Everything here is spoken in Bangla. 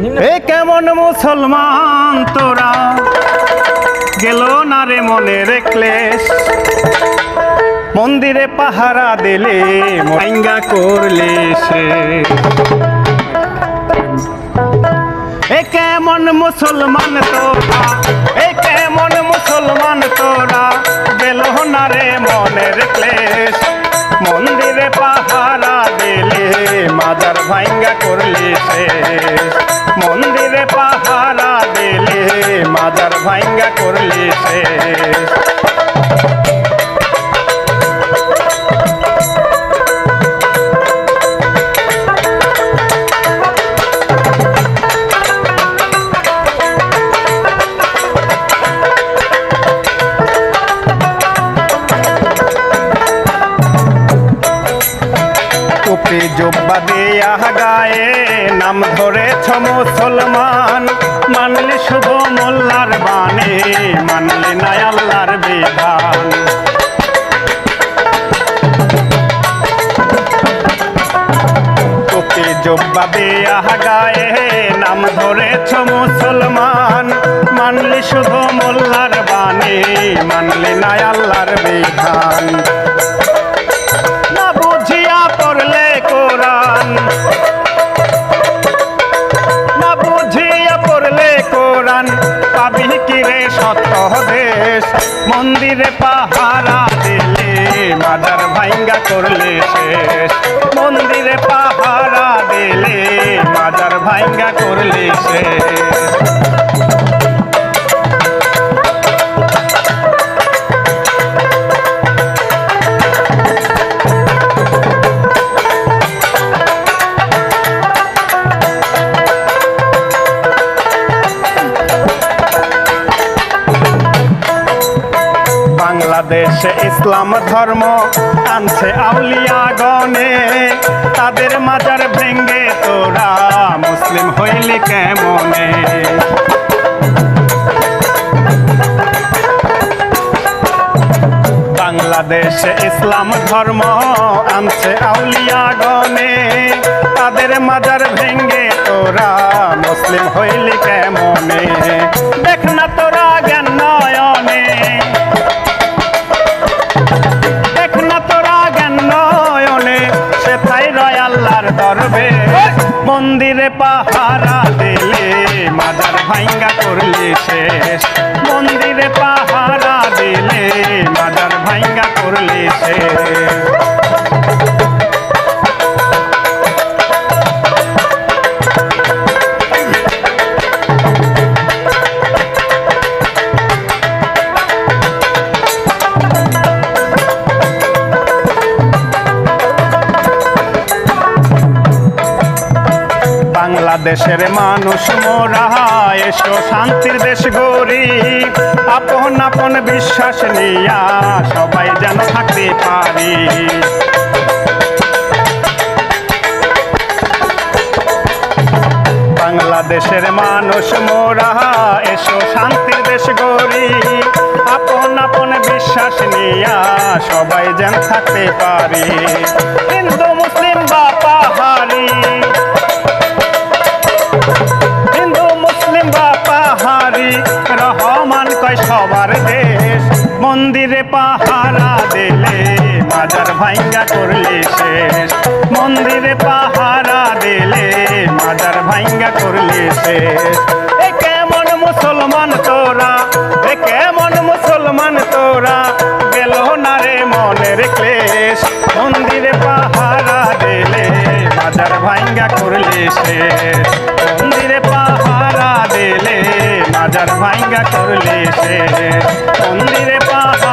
এ কেমন মুসলমান তোরা? গেল না রে মনের ক্লেশ? মন্দিরে পাহারা দিলে মাইঙ্গা করলে সে। এ কেমন মুসলমান তোরা? এ কেমন মুসলমান তোরা? গেল না রে মনের ক্লেশ? মন্দিরে পাহারা দিলে, মাজার ভাঙ্গা করলে শেষ মন্দিরে পাহারা দিলে মাদার ভাঙ্গা করলে শেষ। জব্বা দিয়া গায়ে নাম ধরেছ মুসলমান। মানলি শুভ মোল্লার বাণী, মানলি না আল্লাহর বিধান। টুপি জব্বা দিয়া গায়ে নাম ধরেছ মুসলমান। মানলি শুভ মোল্লার বাণী, মানলি না আল্লাহর বিধান। কিরে সত্য দেশ? মন্দিরে পাহারা দিলে মাদার ভাইঙ্গা করলে শেষ। মন্দিরে পাহারা দিলে মাদার ভাইঙ্গা করলে শেষ। বাংলাদেশে ইসলাম ধর্ম আনছে আউলিয়া গণে তাদের মাজার ভেঙ্গে তোরা মুসলিম হইলি কেমনে? বাংলাদেশে ইসলাম ধর্ম আনছে আউলিয়া গণে তাদের মাজার ভেঙ্গে তোরা মুসলিম হইলি কেমনে? দেখ না তোরা জ্ঞান নয়নে। আল্লাহর দরবে মন্দিরে পাহারা দিলে মাজার ভাঙ্গা করলে শেষ। মন্দিরে পাহারা বাংলাদেশের মানুষ মোরা, এসো শান্তির দেশ গড়ি। আপন আপন বিশ্বাস নিয়া সবাই যেন থাকতে পারি। বাংলাদেশের মানুষ মোরা, এসো শান্তির দেশ গড়ি। আপন আপন বিশ্বাস নিয়া সবাই যেন থাকতে পারি। হিন্দু সবার দেশ, মন্দিরে পাহারা দিলে, মাজার ভাঙ্গা করলে শেষ। মন্দিরে পাহারা দিলে, মাজার ভাঙ্গা করলে শেষ। এ কেমন মুসলমান তোরা, এ কেমন মুসলমান তোরা, গেল না রে মনের ক্লেশ। মন্দিরে পাহারা দিলে, মাজার ভাঙ্গা করলে শেষ। মন্দিরে পাহারা দিলে মাজার ভাইঙ্গা করলে সে। মন্দিরে পাহারা